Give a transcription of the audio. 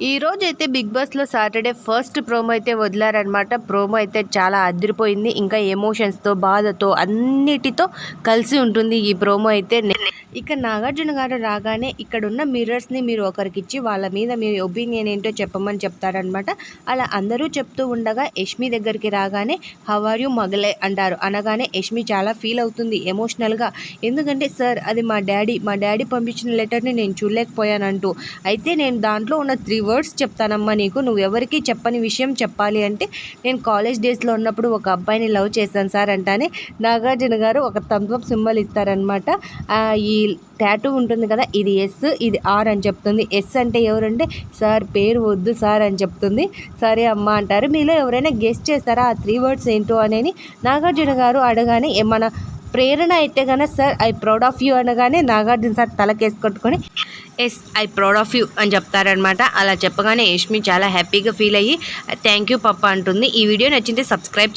ఈ అయితే బిగ్ బాస్లో సాటర్డే ఫస్ట్ ప్రోమో అయితే వదిలారనమాట ప్రోమో అయితే చాలా అదిరిపోయింది. ఇంకా ఎమోషన్స్తో బాధతో అన్నిటితో కలిసి ఉంటుంది ఈ ప్రోమో అయితే. ఇక నాగార్జున గారు రాగానే ఇక్కడ ఉన్న మిర్రర్స్ని మీరు ఒకరికి ఇచ్చి వాళ్ళ మీద మీ ఒపీనియన్ ఏంటో చెప్పమని చెప్తారనమాట. అలా అందరూ చెప్తూ ఉండగా యష్మి దగ్గరికి రాగానే హవర్ యూ మగలే? అంటారు. అనగానే యష్మి చాలా ఫీల్ అవుతుంది ఎమోషనల్గా. ఎందుకంటే సార్ అది మా డాడీ మా డాడీ పంపించిన లెటర్ని నేను చూడలేకపోయానంటూ. అయితే నేను దాంట్లో ఉన్న త్రీ వర్డ్స్ చెప్తానమ్మా నీకు. నువ్వు ఎవరికి చెప్పని విషయం చెప్పాలి అంటే నేను కాలేజ్ డేస్లో ఉన్నప్పుడు ఒక అబ్బాయిని లవ్ చేశాను సార్ అంటానే నాగార్జున గారు ఒక థమ్స్అప్ సింబల్ ఇస్తారనమాట. ఈ ట్యాటూ ఉంటుంది కదా ఇది ఎస్ ఇది ఆర్ అని చెప్తుంది. ఎస్ అంటే ఎవరంటే సార్ పేరు వద్దు సార్ అని చెప్తుంది. సరే అమ్మ అంటారు. మీలో ఎవరైనా గెస్ట్ చేస్తారా ఆ త్రీ వర్డ్స్ ఏంటో అనేది? నాగార్జున గారు అడగానే మన ప్రేరణ అయితే కనుక sir I proud of you అనగానే నాగార్జున సార్ తలకేసి కొట్టుకొని yes I proud of you అని చెప్తారనమాట అలా చెప్పగానే యష్మి చాలా హ్యాపీగా ఫీల్ అయ్యి థ్యాంక్ యూ పప్ప అంటుంది. ఈ వీడియో నచ్చింటే సబ్స్క్రైబ్ చే